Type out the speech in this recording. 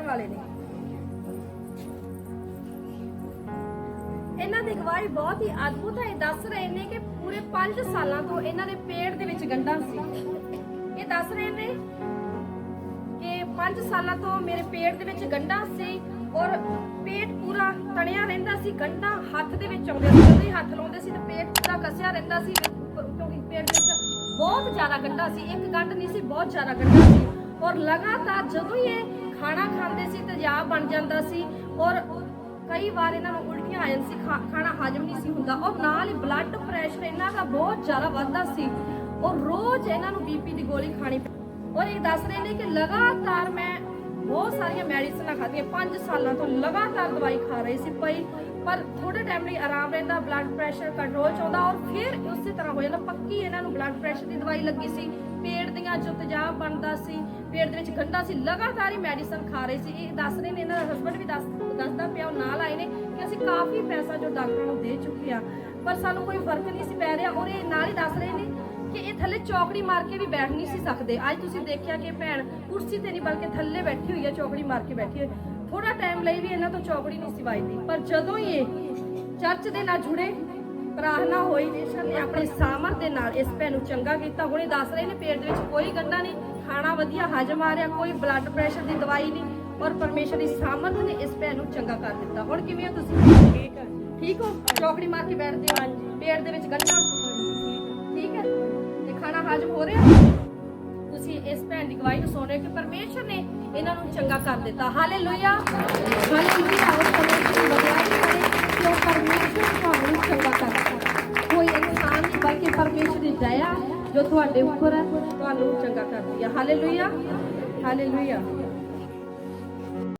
ਰਹਿਣ ਵਾਲੇ ਨੇ। ਇਹਨਾਂ ਦੀ ਗਵਾਹੀ ਬਹੁਤ ਹੀ ਅਦਭੁਤ ਹੈ। ਦੱਸ ਰਹੇ ਨੇ ਕਿ ਪੂਰੇ 5 ਸਾਲਾਂ ਤੋਂ ਇਹਨਾਂ ਦੇ ਪੇਟ ਦੇ ਵਿੱਚ ਗੰਢਾਂ ਸੀ। ਇਹ ਦੱਸ ਰਹੇ ਨੇ ਕਿ 5 ਸਾਲਾਂ ਤੋਂ ਮੇਰੇ ਪੇਟ ਦੇ ਵਿੱਚ ਗੰਢਾਂ ਸੀ ਔਰ ਪੇਟ ਪੂਰਾ ਤਣਿਆ ਰਹਿੰਦਾ ਸੀ। ਗੰਢਾਂ ਹੱਥ ਦੇ ਵਿੱਚ ਆਉਂਦੇ ਸੀ। ਜਦੋਂ ਹੱਥ ਲਾਉਂਦੇ ਸੀ ਤੇ ਪੇਟ ਪੂਰਾ ਕੱਸਿਆ ਰਹਿੰਦਾ ਸੀ। ਕਿਉਂਕਿ ਪੇਟ ਵਿੱਚ ਬਹੁਤ ਜ਼ਿਆਦਾ ਗੰਢਾਂ ਸੀ। ਇੱਕ ਗੰਢ ਨਹੀਂ ਸੀ, ਬਹੁਤ ਜ਼ਿਆਦਾ ਗੰਡਾ ਸੀ। ਔਰ ਲਗਾਤਾਰ ਜਦੋਂ ਹੀ ਇਹ ਤੇਜ਼ਾਬ ਬਣ ਜਾਂਦਾ ਸੀ ਔਰ ਕਈ ਵਾਰ ਇਹਨਾਂ ਨੂੰ ਉਲਟੀਆਂ ਆ ਜਾਂਦੀ ਸੀ, ਖਾ- ਖਾਣਾ ਹਜਮ ਨਹੀਂ ਸੀ ਹੁੰਦਾ। ਔਰ ਨਾਲ ਹੀ ਬਲੱਡ ਪ੍ਰੈਸ਼ਰ ਇਹਨਾਂ ਦਾ ਬਹੁਤ ਜ਼ਿਆਦਾ ਵੱਧਦਾ ਸੀ। ਔਰ ਰੋਜ਼ ਇਹਨਾਂ ਨੂੰ ਬੀਪੀ ਦੀ ਗੋਲੀ ਖਾਣੀ ਪੈ- ਔਰ ਇਹ ਦੱਸ ਰਹੇ ਨੇ ਕਿ ਲਗਾਤਾਰ ਮੈਂ ਬਹੁਤ ਸਾਰੀਆਂ ਮੈਡੀਸਨਾਂ ਖਾਧੀਆਂ। 5 ਸਾਲਾਂ ਤੋਂ ਲਗਾਤਾਰ ਦਵਾਈ ਖਾ ਰਹੀ ਸੀ ਪਈ, ਪਰ ਥੋੜੇ ਟਾਈਮ ਲਈ ਆਰਾਮ ਰਹਿੰਦਾ ਬਲੱਡ ਪ੍ਰੈਸ਼ਰ ਕੰਟਰੋਲ ਚ ਆਉਂਦਾ ਔਰ ਫਿਰ ਉਸੇ ਤਰ੍ਹਾਂ ਹੋ ਜਾਂਦਾ, ਪੱਕੀ ਇਹਨਾਂ ਨੂੰ ਬਲੱਡ ਪ੍ਰੈਸ਼ਰ ਦੀ ਦਵਾਈ ਲੱਗੀ ਸੀ। ਪੇਟ ਦੀਆਂ ਜੋ ਤੇਜ਼ਾਬ ਬਣਦਾ ਸੀ, ਪੇਟ ਦੇ ਵਿੱਚ ਗੰਦਾ ਸੀ, ਲਗਾਤਾਰ ਹੀ ਮੈਡੀਸਨ ਖਾ ਰਹੇ ਸੀ। ਇਹ ਦੱਸ ਰਹੇ ਨੇ, ਇਹਨਾਂ ਦਾ ਹਸਬੰਡ ਵੀ ਦੱਸ, ਦੱਸਦਾ ਪਿਆ, ਉਹ ਨਾਲ ਆਏ ਨੇ ਕਿ ਅਸੀਂ ਕਾਫੀ ਪੈਸਾ ਜੋ ਡਾਕਟਰਾਂ ਨੂੰ ਦੇ ਚੁੱਕੇ ਆ ਪਰ ਸਾਨੂੰ ਕੋਈ ਫ਼ਰਕ ਨਹੀਂ ਸੀ ਪੈ ਰਿਹਾ ਔਰ ਇਹ ਨਾਲ ਹੀ ਦੱਸ ਰਹੇ ਨੇ ਕਿ ਇਹ ਥੱਲੇ ਚੌਕੜੀ ਮਾਰ ਕੇ ਵੀ ਬੈਠ ਨਹੀਂ ਸੀ ਸਕਦੇ। ਅੱਜ ਤੁਸੀਂ ਦੇਖਿਆ ਕਿ ਭੈਣ ਕੁਰਸੀ ਤੇ ਨਹੀਂ ਬਲਕਿ ਥੱਲੇ ਬੈਠੀ ਹੋਈ ਹੈ ਚੌਕੜੀ ਮਾਰ ਕੇ ਬੈਠੀ ਹੈ ਥੋੜਾ ਟਾਈਮ ਲਈ ਵੀ ਇਹਨਾਂ ਤੋਂ ਚੌਕੜੀ ਨਹੀਂ ਸੀ ਵੱਜਦੀ। ਪਰ ਜਦੋਂ ਹੀ ਇਹ ਚਰਚ ਦੇ ਨਾਲ ਜੁੜੇ ਪ੍ਰਾਰਥਨਾ ਹੋਈ ਨੇ ਆਪਣੇ ਸਾਮਰ ਦੇ ਨਾਲ ਇਸ ਭੈਣ ਨੂੰ ਚੰਗਾ ਕੀਤਾ। ਹੁਣ ਇਹ ਦੱਸ ਰਹੇ ਨੇ ਪੇਟ ਦੇ ਵਿੱਚ ਕੋਈ ਗੰਢਾ ਨਹੀਂ ਖਾਣਾ ਵਧੀਆ ਹਜਮ ਆ ਰਿਹਾ ਕੋਈ ਬਲੱਡ ਪ੍ਰੈਸ਼ਰ ਦੀ ਦਵਾਈ ਨਹੀਂ ਔਰ ਪਰਮੇਸ਼ਰ ਦੀ ਸਾਮਰਥ ਨੇ ਇਸ ਭੈਣ ਨੂੰ ਚੰਗਾ ਕਰ ਦਿੱਤਾ। ਹੁਣ ਕਿਵੇਂ ਹੋ ਤੁਸੀਂ? ਠੀਕ ਹੈ ਠੀਕ ਹੋ? ਚੌਕੜੀ ਮਾਰ ਕੇ ਬੈਠਦੇ ਹੋ। ਪੇਟ ਦੇ ਵਿੱਚ ਗੰਢਾ? ਇਸ ਭੈਣ ਦੀ ਗਵਾਹੀ ਨੂੰ ਸੁਣ ਰਹੇ ਕਿ ਪਰਮੇਸ਼ਰ ਨੇ ਇਹਨਾਂ ਨੂੰ ਚੰਗਾ ਕਰ ਦਿੱਤਾ। ਹਾਲੇਲੂਇਆ ਹਾਲੇਲੂਇਆ ਉਹ ਪਰਮੇਸ਼ਰ ਦੀ ਵਡਿਆਈ ਕਰੇ ਕਿ ਉਹ ਪਰਮੇਸ਼ਰ ਤੁਹਾਨੂੰ ਚੰਗਾ ਕਰ ਦਿੱਤਾ। ਕੋਈ ਇਨਸਾਨ ਨਹੀਂ ਬਲਕਿ ਪਰਮੇਸ਼ਰ ਦੀ ਦਇਆ ਜੋ ਤੁਹਾਡੇ ਉੱਪਰ ਹੈ, ਤੁਹਾਨੂੰ ਚੰਗਾ ਕਰਦੀ ਹੈ ਹਾਲੇਲੂਇਆ ਹਾਲੇਲੂਇਆ